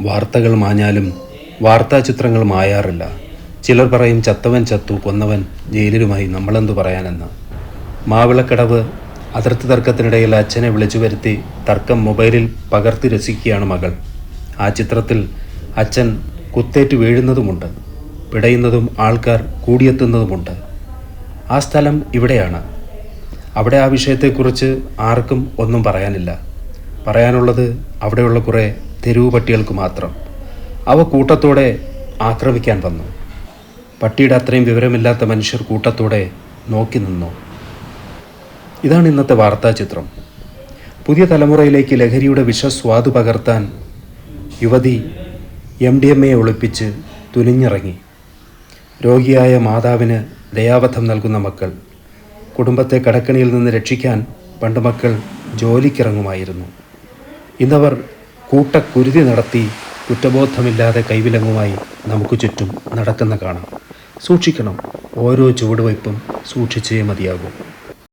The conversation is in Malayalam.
വാർത്തകൾ മാഞ്ഞാലും വാർത്താ ചിത്രങ്ങൾ മായാറില്ല. ചിലർ പറയും ചത്തവൻ ചത്തു കൊന്നവൻ ജയിലിലുമായി നമ്മളെന്തു പറയാനെന്ന്. മാവിളക്കടവ് അതിർത്തി തർക്കത്തിനിടയിൽ അച്ഛനെ വിളിച്ചു വരുത്തി തർക്കം മൊബൈലിൽ പകർത്തി രസിക്കുകയാണ് മകൾ. ആ ചിത്രത്തിൽ അച്ഛൻ കുത്തേറ്റ് വീഴുന്നതുമുണ്ട്. പിടയുന്നതും ആൾക്കാർ കൂടിയെത്തുന്നതുമുണ്ട്. ആ സ്ഥലം ഇവിടെയാണ്. അവിടെ ആ വിഷയത്തെക്കുറിച്ച് ആർക്കും ഒന്നും പറയാനില്ല. പറയാനുള്ളത് അവിടെയുള്ള കുറേ തെരുവ് പട്ടികൾക്ക് മാത്രം. അവ കൂട്ടത്തോടെ ആക്രമിക്കാൻ വന്നു. പട്ടിയുടെ അത്രയും വിവരമില്ലാത്ത മനുഷ്യർ കൂട്ടത്തോടെ നോക്കി നിന്നു. ഇതാണ് ഇന്നത്തെ വാർത്താ ചിത്രം. പുതിയ തലമുറയിലേക്ക് ലഹരിയുടെ വിഷസ്വാദ് പകർത്താൻ യുവതി എം ഡി എം എ ഒളിപ്പിച്ച് തുനിഞ്ഞിറങ്ങി. രോഗിയായ മാതാവിന് ദയാവധം നൽകുന്ന മക്കൾ കുടുംബത്തെ കടക്കണിയിൽ നിന്ന് രക്ഷിക്കാൻ പണ്ട് മക്കൾ ജോലിക്കിറങ്ങുമായിരുന്നു. ഇന്നവർ കൂട്ടക്കുരുതി നടത്തി കുറ്റബോധമില്ലാതെ കൈവിലങ്ങുമായി നമുക്ക് ചുറ്റും നടക്കുന്ന കാണാം. സൂക്ഷിക്കണം. ഓരോ ചുവടുവയ്പും സൂക്ഷിച്ചേ മതിയാകൂ.